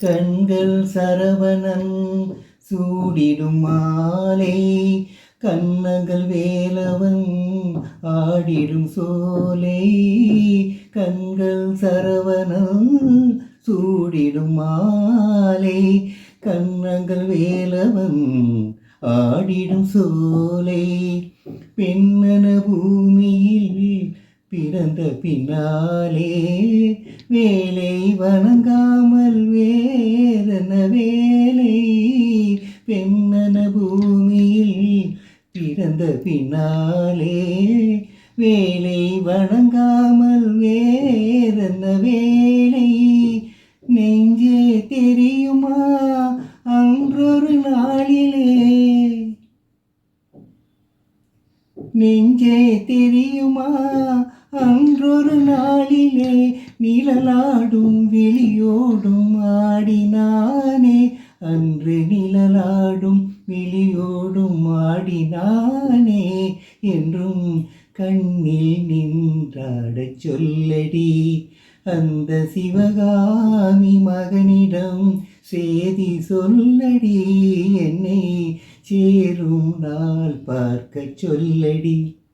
கண்கள் சரவணன் சூடிடும் மாலை கண்ணங்கள் வேலவன் ஆடிடும் சோலை கண்கள் சரவணன் சூடிடும் மாலை கண்ணங்கள் வேலவன் ஆடிடும் சோலை. பெண்ணன பூமியில் பிறந்த பின்னாலே வேலை வணங்காமல் வேதன வேலை. பெண்ணன பூமியில் பிறந்த பின்னாலே வேலை வணங்காமல் வேதன வேலை. நெஞ்சே தெரியுமா அன்றொரு நாளிலே? நெஞ்சே தெரியுமா அன்றொரு நாளிலே நிழலாடும் வெளியோடும் ஆடினானே. அன்று நிழலாடும் வெளியோடும் ஆடினானே என்றும் கண்ணில் நின்றாடச் சொல்லடி. அந்த சிவகாமி மகனிடம் சேதி சொல்லடி என்னை சேரும் நாள் பார்க்கச் சொல்லடி.